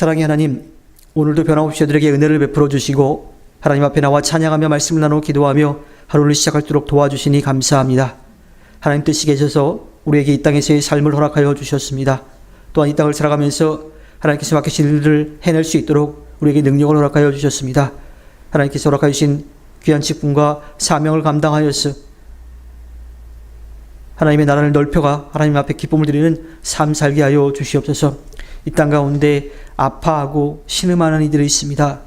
사랑의 하나님, 오늘도 변함없이 저들에게 은혜를 베풀어 주시고 하나님 앞에 나와 찬양하며 말씀을 나누고 기도하며 하루를 시작할도록 도와주시니 감사합니다. 하나님 뜻이 계셔서 우리에게 이 땅에서의 삶을 허락하여 주셨습니다. 또한 이 땅을 살아가면서 하나님께서 맡기신 일들을 해낼 수 있도록 우리에게 능력을 허락하여 주셨습니다. 하나님께서 허락하여 주신 귀한 직분과 사명을 감당하여서 하나님의 나라를 넓혀가 하나님 앞에 기쁨을 드리는 삶 살게 하여 주시옵소서. 이 땅 가운데 아파하고 신음하는 이들이 있습니다.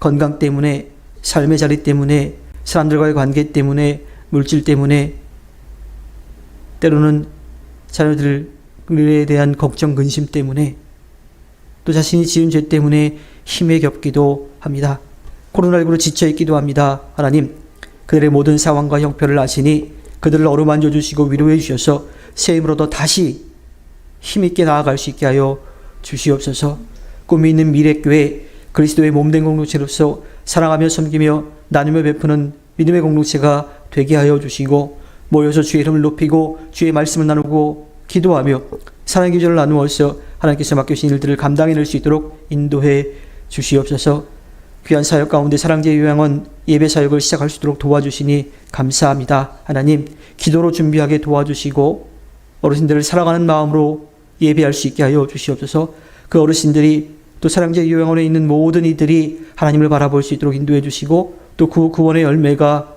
건강 때문에 삶의 자리 때문에 사람들과의 관계 때문에 물질 때문에 때로는 자녀들에 대한 걱정 근심 때문에 또 자신이 지은 죄 때문에 힘에 겹기도 합니다. 코로나19로 지쳐 있기도 합니다. 하나님, 그들의 모든 상황과 형편을 아시니 그들을 어루만져 주시고 위로해 주셔서 새 힘으로 더 다시 힘있게 나아갈 수 있게 하여 주시옵소서. 꿈이 있는 미래교회 그리스도의 몸된 공동체로서 사랑하며 섬기며 나누며 베푸는 믿음의 공동체가 되게 하여 주시고 모여서 주의 이름을 높이고 주의 말씀을 나누고 기도하며 사랑의 기절을 나누어서 하나님께서 맡겨주신 일들을 감당해낼 수 있도록 인도해 주시옵소서. 귀한 사역 가운데 사랑제 요양원 예배 사역을 시작할 수 있도록 도와주시니 감사합니다. 하나님, 기도로 준비하게 도와주시고 어르신들을 사랑하는 마음으로 예배할 수 있게 하여 주시옵소서. 그 어르신들이 또 사랑제 요양원에 있는 모든 이들이 하나님을 바라볼 수 있도록 인도해 주시고 또 그 구원의 열매가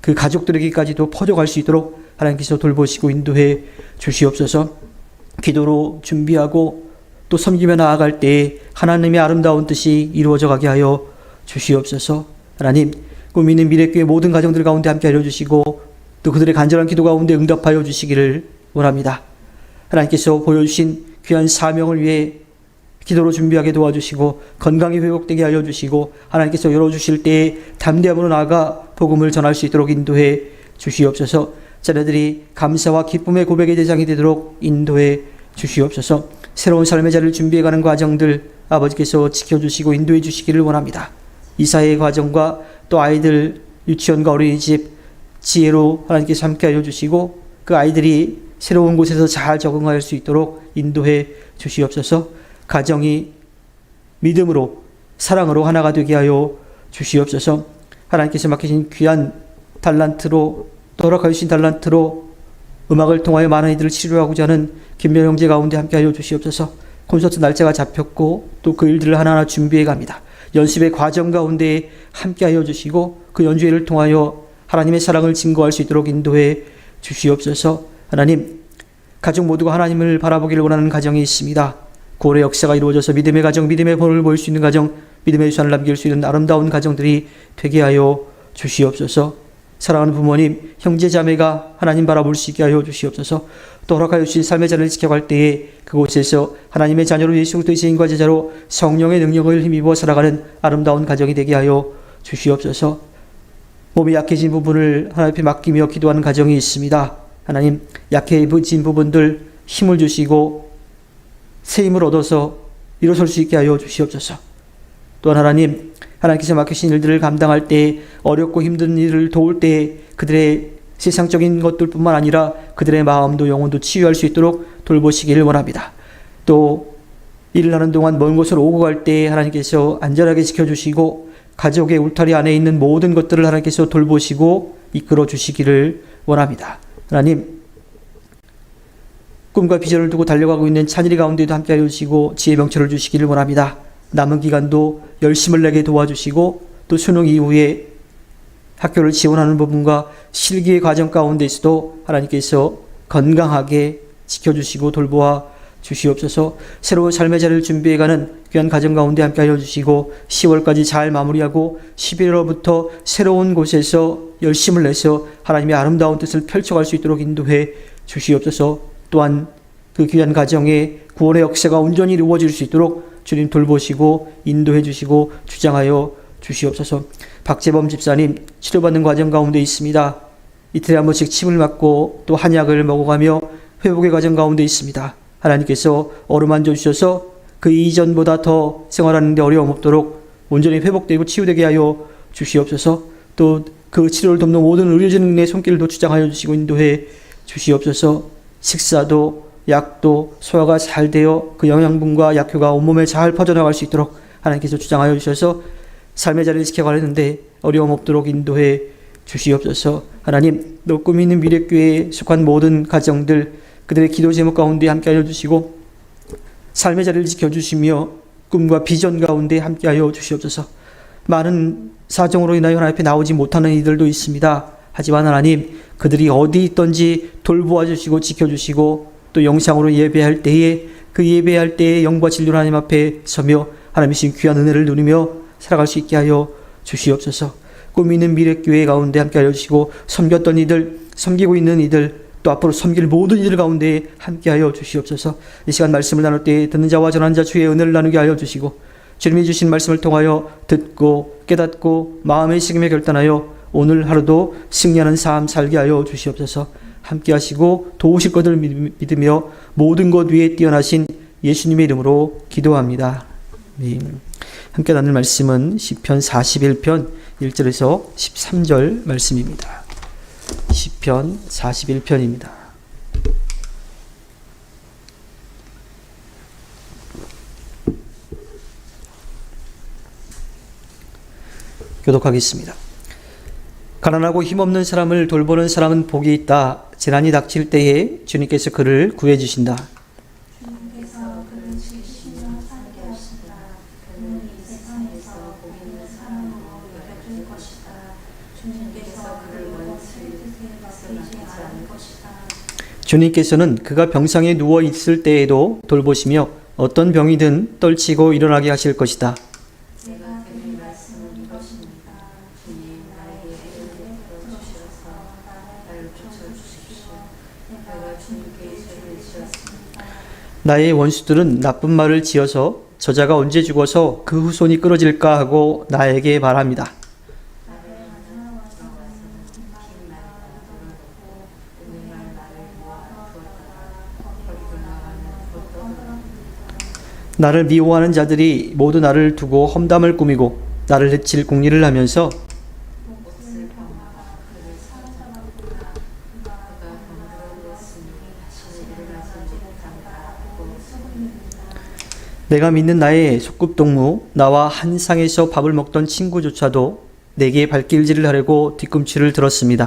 그 가족들에게까지도 퍼져갈 수 있도록 하나님께서 돌보시고 인도해 주시옵소서. 기도로 준비하고 또 섬기며 나아갈 때에 하나님의 아름다운 뜻이 이루어져 가게 하여 주시옵소서. 하나님, 꿈 있는 미래교회 모든 가정들 가운데 함께 하여 주시고 또 그들의 간절한 기도 가운데 응답하여 주시기를 원합니다. 하나님께서 보여주신 귀한 사명을 위해 기도로 준비하게 도와주시고 건강이 회복되게 알려주시고 하나님께서 열어주실 때에 담대함으로 나아가 복음을 전할 수 있도록 인도해 주시옵소서 자녀들이 감사와 기쁨의 고백의 대상이 되도록 인도해 주시옵소서 새로운 삶의 자리를 준비해가는 과정들 아버지께서 지켜주시고 인도해 주시기를 원합니다. 이사의 과정과 또 아이들 유치원과 어린이집 지혜로 하나님께서 함께 알려주시고 그 아이들이 새로운 곳에서 잘 적응할 수 있도록 인도해 주시옵소서. 가정이 믿음으로 사랑으로 하나가 되게 하여 주시옵소서. 하나님께서 맡기신 귀한 달란트로 또락하여 주신 달란트로 음악을 통하여 많은 이들을 치료하고자 하는 김명 형제 가운데 함께 하여 주시옵소서. 콘서트 날짜가 잡혔고 또 그 일들을 하나하나 준비해 갑니다. 연습의 과정 가운데 함께 하여 주시고 그 연주회를 통하여 하나님의 사랑을 증거할 수 있도록 인도해 주시옵소서 하나님 가족 모두가 하나님을 바라보기를 원하는 가정이 있습니다. 고래 역사가 이루어져서 믿음의 가정, 믿음의 본을 보일 수 있는 가정, 믿음의 유산을 남길 수 있는 아름다운 가정들이 되게 하여 주시옵소서. 사랑하는 부모님, 형제 자매가 하나님 바라볼 수 있게 하여 주시옵소서. 또 허락하여 주신 삶의 자리를 지켜갈 때에 그곳에서 하나님의 자녀로 예수 그리스도의 제인과 제자로 성령의 능력을 힘입어 살아가는 아름다운 가정이 되게 하여 주시옵소서. 몸이 약해진 부분을 하나님 앞에 맡기며 기도하는 가정이 있습니다. 하나님 약해진 부분들 힘을 주시고 새 힘을 얻어서 일어설 수 있게 하여 주시옵소서. 또한 하나님, 하나님께서 맡기신 일들을 감당할 때 어렵고 힘든 일을 도울 때 그들의 세상적인 것들뿐만 아니라 그들의 마음도 영혼도 치유할 수 있도록 돌보시기를 원합니다. 또 일을 하는 동안 먼 곳으로 오고 갈 때 하나님께서 안전하게 지켜주시고 가족의 울타리 안에 있는 모든 것들을 하나님께서 돌보시고 이끌어 주시기를 원합니다. 하나님, 꿈과 비전을 두고 달려가고 있는 찬일이 가운데도 함께 하여 주시고 지혜 명철을 주시기를 원합니다. 남은 기간도 열심을 내게 도와주시고 또 수능 이후에 학교를 지원하는 부분과 실기의 과정 가운데서도 하나님께서 건강하게 지켜주시고 돌보아 주시옵소서 새로운 삶의 자리를 준비해가는 귀한 가정 가운데 함께 하여 주시고 10월까지 잘 마무리하고 11월부터 새로운 곳에서 열심을 내서 하나님의 아름다운 뜻을 펼쳐갈 수 있도록 인도해 주시옵소서 또한 그 귀한 가정에 구원의 역사가 온전히 이루어질 수 있도록 주님 돌보시고 인도해 주시고 주장하여 주시옵소서. 박재범 집사님 치료받는 과정 가운데 있습니다. 이틀에 한 번씩 침을 맞고 또 한약을 먹어가며 회복의 과정 가운데 있습니다. 하나님께서 어루만져 주셔서 그 이전보다 더 생활하는데 어려움 없도록 온전히 회복되고 치유되게 하여 주시옵소서. 또 그 치료를 돕는 모든 의료진의 손길도 주장하여 주시고 인도해 주시옵소서. 식사도 약도 소화가 잘 되어 그 영양분과 약효가 온몸에 잘 퍼져나갈 수 있도록 하나님께서 주장하여 주셔서 삶의 자리를 지켜가려는데 어려움 없도록 인도해 주시옵소서. 하나님, 또 꿈이 있는 미래교회에 속한 모든 가정들 그들의 기도 제목 가운데 함께 하여 주시고 삶의 자리를 지켜주시며 꿈과 비전 가운데 함께 하여 주시옵소서. 많은 사정으로 인하여 하나님 앞에 나오지 못하는 이들도 있습니다. 하지만 하나님 그들이 어디 있든지 돌보아 주시고 지켜 주시고 또 영상으로 예배할 때에 그 예배할 때에 영과 진리로 하나님 앞에 서며 하나님이신 귀한 은혜를 누리며 살아갈 수 있게 하여 주시옵소서. 있는 미래교회 가운데 함께 하여 주시고 섬겼던 이들 섬기고 있는 이들 또 앞으로 섬길 모든 이들 가운데 함께 하여 주시옵소서. 이 시간 말씀을 나눌 때 듣는 자와 전하는 자 주의 은혜를 나누게 하여 주시고 주님이 주신 말씀을 통하여 듣고 깨닫고 마음의 식임에 결단하여 오늘 하루도 승리하는 삶 살게 하여 주시옵소서. 함께 하시고 도우실 것을 믿으며 모든 것 위에 뛰어나신 예수님의 이름으로 기도합니다. 아멘. 함께 나눌 말씀은 시편 41편 1절에서 13절 말씀입니다. 시편 41편입니다. 교독하겠습니다. 가난하고 힘없는 사람을 돌보는 사람은 복이 있다. 재난이 닥칠 때에 주님께서 그를 구해 주신다. 주님께서. 주님께서는 그가 병상에 누워 있을 때에도 돌보시며 어떤 병이든 떨치고 일어나게 하실 것이다. 나의 원수들은 나쁜 말을 지어서 저자가 언제 죽어서 그 후손이 끊어질까 하고 나에게 말합니다. 나를 미워하는 자들이 모두 나를 두고 험담을 꾸미고 나를 해칠 궁리를 하면서 내가 믿는 나의 소꿉동무 나와 한 상에서 밥을 먹던 친구조차도 내게 발길질을 하려고 뒤꿈치를 들었습니다.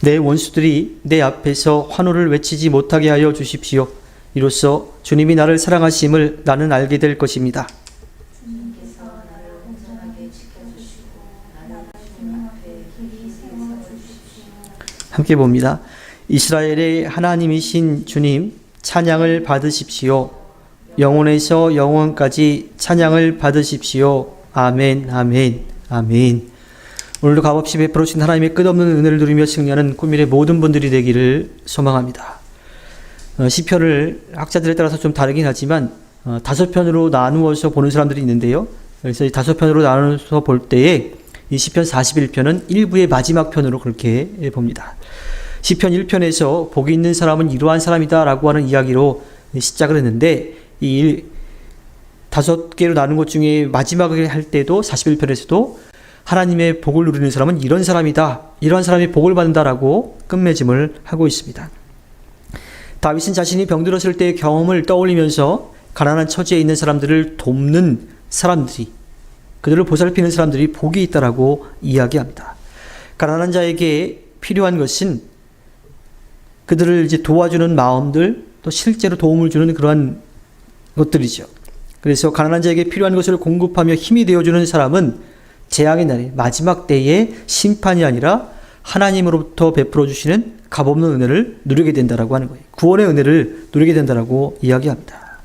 내 원수들이 내 앞에서 환호를 외치지 못하게 하여 주십시오. 이로써 주님이 나를 사랑하심을 나는 알게 될 것입니다. 주님께서 나를 온전하게 지켜주시고 나를 주님 앞에 길이 세워주십시오. 함께 봅니다. 이스라엘의 하나님이신 주님 찬양을 받으십시오. 영원에서 영원까지 찬양을 받으십시오. 아멘, 아멘, 아멘. 오늘도 값없이 베풀어 주신 하나님의 끝없는 은혜를 누리며 승리하는 꾸밀의 모든 분들이 되기를 소망합니다. 어, 시편을 학자들에 따라서 좀 다르긴 하지만 어, 다섯 편으로 나누어서 보는 사람들이 있는데요. 그래서 이 다섯 편으로 나누어서 볼 때에 이 시편 41편은 1부의 마지막 편으로 그렇게 봅니다. 시편 1편에서 복이 있는 사람은 이러한 사람이다 라고 하는 이야기로 시작을 했는데 이 일- 다섯 개로 나눈 것 중에 마지막을 할 때도 41편에서도 하나님의 복을 누리는 사람은 이런 사람이다. 이러한 사람이 복을 받는다라고 끝맺음을 하고 있습니다. 다윗은 자신이 병들었을 때의 경험을 떠올리면서 가난한 처지에 있는 사람들을 돕는 사람들이 그들을 보살피는 사람들이 복이 있다라고 이야기합니다. 가난한 자에게 필요한 것은 그들을 이제 도와주는 마음들 또 실제로 도움을 주는 그러한 것들이죠. 그래서 가난한 자에게 필요한 것을 공급하며 힘이 되어주는 사람은 재앙의 날에 마지막 때의 심판이 아니라 하나님으로부터 베풀어 주시는 값없는 은혜를 누리게 된다라고 하는 거예요. 구원의 은혜를 누리게 된다라고 이야기합니다.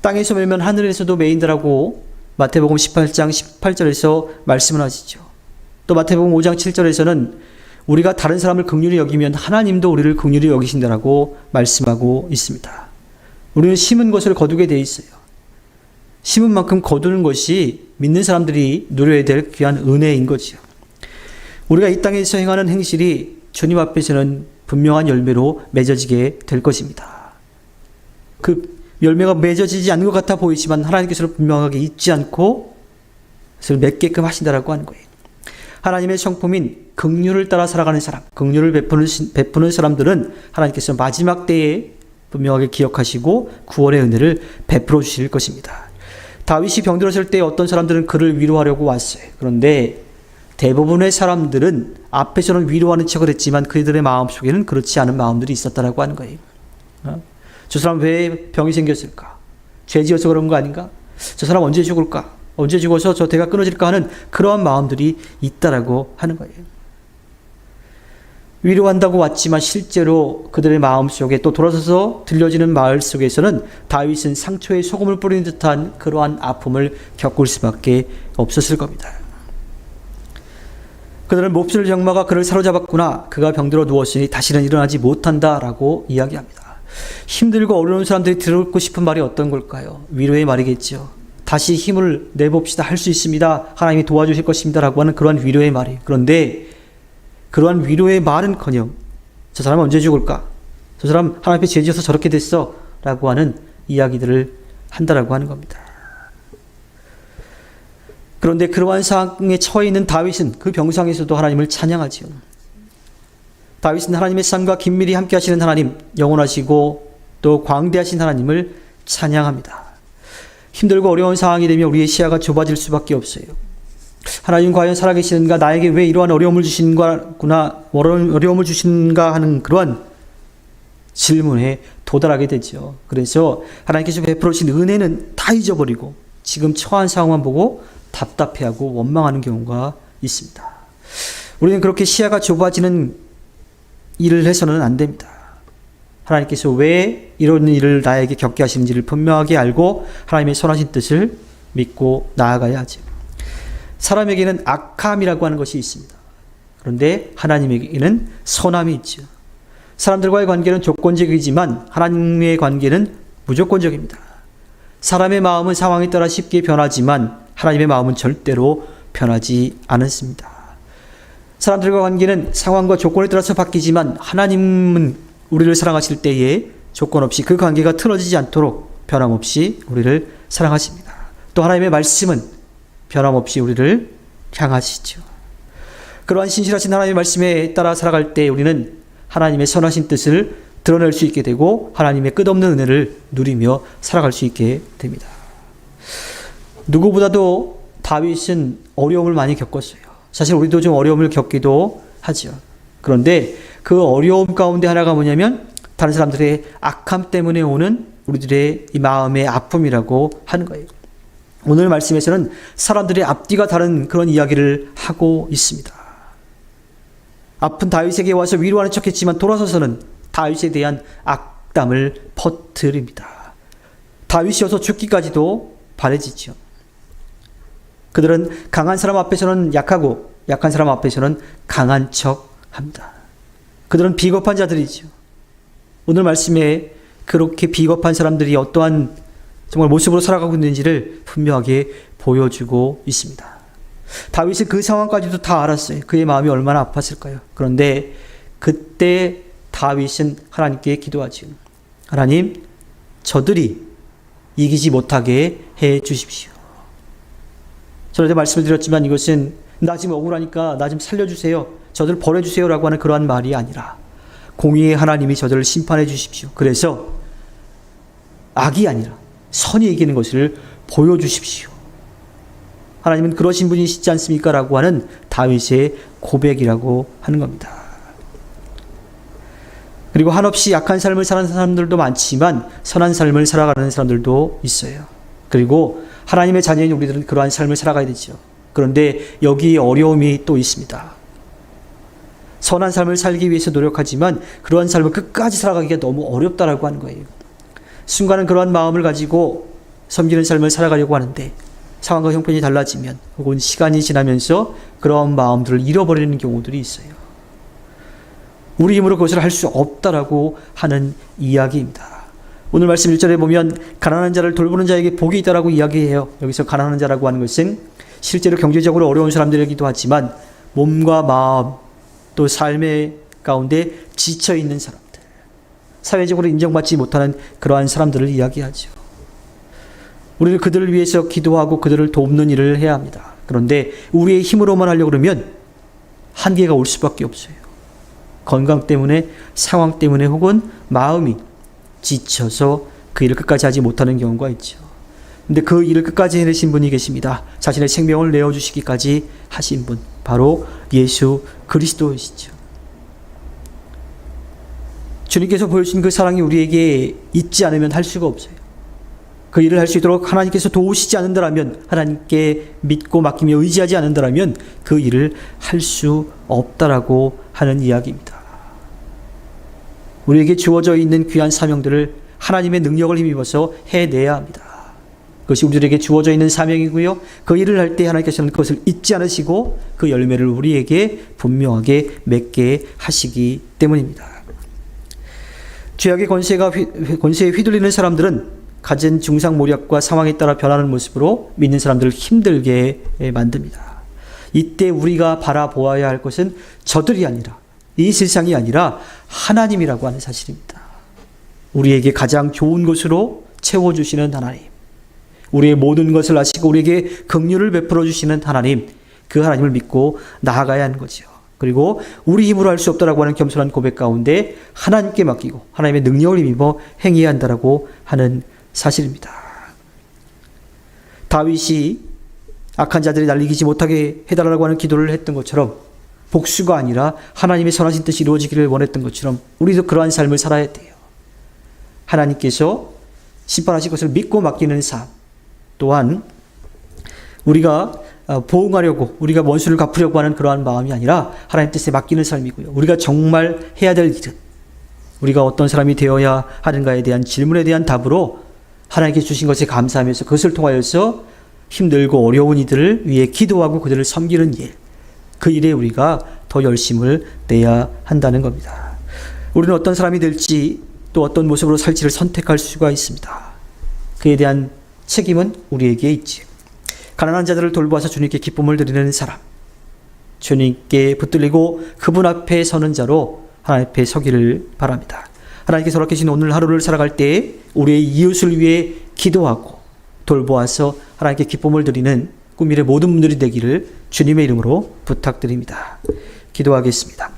땅에서 매면 하늘에서도 매인다라고 마태복음 18장 18절에서 말씀을 하시죠. 또 마태복음 5장 7절에서는 우리가 다른 사람을 긍휼히 여기면 하나님도 우리를 긍휼히 여기신다라고 말씀하고 있습니다. 우리는 심은 것을 거두게 돼 있어요. 심은 만큼 거두는 것이 믿는 사람들이 누려야 될 귀한 은혜인 거지요. 우리가 이 땅에서 행하는 행실이 주님 앞에서는 분명한 열매로 맺어지게 될 것입니다. 그 열매가 맺어지지 않는 것 같아 보이지만 하나님께서는 분명하게 잊지 않고 그것을 맺게끔 하신다라고 하는 거예요. 하나님의 성품인 긍휼을 따라 살아가는 사람, 긍휼을 베푸는, 시- 베푸는 사람들은 하나님께서 마지막 때에 분명하게 기억하시고 구원의 은혜를 베풀어 주실 것입니다. 다윗이 병들었을 때 어떤 사람들은 그를 위로하려고 왔어요. 그런데 대부분의 사람들은 앞에서는 위로하는 척을 했지만 그들의 마음 속에는 그렇지 않은 마음들이 있었다라고 하는 거예요. 어? 저 사람 왜 병이 생겼을까? 죄 지어서 그런 거 아닌가? 저 사람 언제 죽을까? 언제 죽어서 저 대가 끊어질까 하는 그러한 마음들이 있다라고 하는 거예요. 위로한다고 왔지만 실제로 그들의 마음 속에 또 돌아서서 들려지는 마을 속에서는 다윗은 상처에 소금을 뿌리는 듯한 그러한 아픔을 겪을 수밖에 없었을 겁니다. 그들은 몹쓸 병마가 그를 사로잡았구나. 그가 병들어 누웠으니 다시는 일어나지 못한다라고 이야기합니다. 힘들고 어려운 사람들이 듣고 싶은 말이 어떤 걸까요? 위로의 말이겠죠. 다시 힘을 내봅시다. 할 수 있습니다. 하나님이 도와주실 것입니다. 라고 하는 그러한 위로의 말이에요. 그런데 그러한 위로의 말은 커녕 저 사람 언제 죽을까? 저 사람 하나님 앞에 죄지어서 저렇게 됐어. 라고 하는 이야기들을 한다라고 하는 겁니다. 그런데 그러한 상황에 처해 있는 다윗은 그 병상에서도 하나님을 찬양하지요. 다윗은 하나님의 삶과 긴밀히 함께 하시는 하나님, 영원하시고 또 광대하신 하나님을 찬양합니다. 힘들고 어려운 상황이 되면 우리의 시야가 좁아질 수밖에 없어요. 하나님 과연 살아계시는가? 나에게 왜 이러한 어려움을 주신가구나, 어려움을 주신가 하는 그러한 질문에 도달하게 되죠. 그래서 하나님께서 베풀어 주신 은혜는 다 잊어버리고 지금 처한 상황만 보고 답답해하고 원망하는 경우가 있습니다. 우리는 그렇게 시야가 좁아지는 일을 해서는 안 됩니다. 하나님께서 왜 이런 일을 나에게 겪게 하시는지를 분명하게 알고 하나님의 선하신 뜻을 믿고 나아가야 하죠. 사람에게는 악함이라고 하는 것이 있습니다. 그런데 하나님에게는 선함이 있죠. 사람들과의 관계는 조건적이지만 하나님의 관계는 무조건적입니다. 사람의 마음은 상황에 따라 쉽게 변하지만 하나님의 마음은 절대로 변하지 않습니다. 사람들과 관계는 상황과 조건에 따라서 바뀌지만 하나님은 우리를 사랑하실 때에 조건 없이 그 관계가 틀어지지 않도록 변함없이 우리를 사랑하십니다. 또 하나님의 말씀은 변함없이 우리를 향하시죠. 그러한 신실하신 하나님의 말씀에 따라 살아갈 때 우리는 하나님의 선하신 뜻을 드러낼 수 있게 되고 하나님의 끝없는 은혜를 누리며 살아갈 수 있게 됩니다. 누구보다도 다윗은 어려움을 많이 겪었어요. 사실 우리도 좀 어려움을 겪기도 하죠. 그런데 그 어려움 가운데 하나가 뭐냐면 다른 사람들의 악함 때문에 오는 우리들의 이 마음의 아픔이라고 하는 거예요. 오늘 말씀에서는 사람들의 앞뒤가 다른 그런 이야기를 하고 있습니다. 아픈 다윗에게 와서 위로하는 척했지만 돌아서서는 다윗에 대한 악담을 퍼뜨립니다. 다윗이어서 죽기까지도 바래지죠. 그들은 강한 사람 앞에서는 약하고 약한 사람 앞에서는 강한 척 합니다. 그들은 비겁한 자들이죠. 오늘 말씀에 그렇게 비겁한 사람들이 어떠한 정말 모습으로 살아가고 있는지를 분명하게 보여주고 있습니다. 다윗은 그 상황까지도 다 알았어요. 그의 마음이 얼마나 아팠을까요? 그런데 그때 다윗은 하나님께 기도하지요. 하나님, 저들이 이기지 못하게 해 주십시오. 저는 말씀을 드렸지만 이것은 나 지금 억울하니까 나 좀 살려주세요. 저들 버려주세요라고 하는 그러한 말이 아니라 공의의 하나님이 저들을 심판해 주십시오. 그래서 악이 아니라 선이 이기는 것을 보여주십시오. 하나님은 그러신 분이시지 않습니까? 라고 하는 다윗의 고백이라고 하는 겁니다. 그리고 한없이 약한 삶을 사는 사람들도 많지만 선한 삶을 살아가는 사람들도 있어요. 그리고 하나님의 자녀인 우리들은 그러한 삶을 살아가야 되죠. 그런데 여기에 어려움이 또 있습니다. 선한 삶을 살기 위해서 노력하지만 그러한 삶을 끝까지 살아가기가 너무 어렵다라고 하는 거예요. 순간은 그러한 마음을 가지고 섬기는 삶을 살아가려고 하는데 상황과 형편이 달라지면 혹은 시간이 지나면서 그런 마음들을 잃어버리는 경우들이 있어요. 우리 힘으로 그것을 할 수 없다라고 하는 이야기입니다. 오늘 말씀 1절에 보면 가난한 자를 돌보는 자에게 복이 있다라고 이야기해요. 여기서 가난한 자라고 하는 것은 실제로 경제적으로 어려운 사람들이기도 하지만 몸과 마음 또 삶의 가운데 지쳐 있는 사람들. 사회적으로 인정받지 못하는 그러한 사람들을 이야기하죠. 우리는 그들을 위해서 기도하고 그들을 돕는 일을 해야 합니다. 그런데 우리의 힘으로만 하려고 그러면 한계가 올 수밖에 없어요. 건강 때문에, 상황 때문에 혹은 마음이 지쳐서 그 일을 끝까지 하지 못하는 경우가 있죠. 근데 그 일을 끝까지 해내신 분이 계십니다. 자신의 생명을 내어주시기까지 하신 분. 바로 예수 그리스도이시죠. 주님께서 보여주신 그 사랑이 우리에게 있지 않으면 할 수가 없어요. 그 일을 할 수 있도록 하나님께서 도우시지 않는다라면 하나님께 믿고 맡기며 의지하지 않는다라면 그 일을 할 수 없다라고 하는 이야기입니다. 우리에게 주어져 있는 귀한 사명들을 하나님의 능력을 힘입어서 해내야 합니다. 그것이 우리들에게 주어져 있는 사명이고요. 그 일을 할 때 하나님께서는 그것을 잊지 않으시고 그 열매를 우리에게 분명하게 맺게 하시기 때문입니다. 죄악의 권세가 휘- 권세에 휘둘리는 사람들은 가진 중상 모략과 상황에 따라 변하는 모습으로 믿는 사람들을 힘들게 만듭니다. 이때 우리가 바라보아야 할 것은 저들이 아니라 이 세상이 아니라 하나님이라고 하는 사실입니다. 우리에게 가장 좋은 것으로 채워주시는 하나님. 우리의 모든 것을 아시고 우리에게 긍휼을 베풀어 주시는 하나님. 그 하나님을 믿고 나아가야 하는 거죠. 그리고 우리 힘으로 할 수 없다라고 하는 겸손한 고백 가운데 하나님께 맡기고 하나님의 능력을 힘입어 행해야 한다라고 하는 사실입니다. 다윗이 악한 자들이 날리기지 못하게 해달라고 하는 기도를 했던 것처럼 복수가 아니라 하나님의 선하신 뜻이 이루어지기를 원했던 것처럼 우리도 그러한 삶을 살아야 돼요. 하나님께서 심판하실 것을 믿고 맡기는 삶 또한 우리가 어, 보응하려고 우리가 원수를 갚으려고 하는 그러한 마음이 아니라 하나님 뜻에 맡기는 삶이고요. 우리가 정말 해야 될 일은 우리가 어떤 사람이 되어야 하는가에 대한 질문에 대한 답으로 하나님께 주신 것에 감사하면서 그것을 통하여서 힘들고 어려운 이들을 위해 기도하고 그들을 섬기는 일. 그 일에 우리가 더 열심을 내야 한다는 겁니다. 우리는 어떤 사람이 될지 또 어떤 모습으로 살지를 선택할 수가 있습니다. 그에 대한 책임은 우리에게 있지. 가난한 자들을 돌보아서 주님께 기쁨을 드리는 사람. 주님께 붙들리고 그분 앞에 서는 자로 하나님 앞에 서기를 바랍니다. 하나님께서 허락하신 오늘 하루를 살아갈 때 우리의 이웃을 위해 기도하고 돌보아서 하나님께 기쁨을 드리는 꿈일의 모든 분들이 되기를 주님의 이름으로 부탁드립니다. 기도하겠습니다.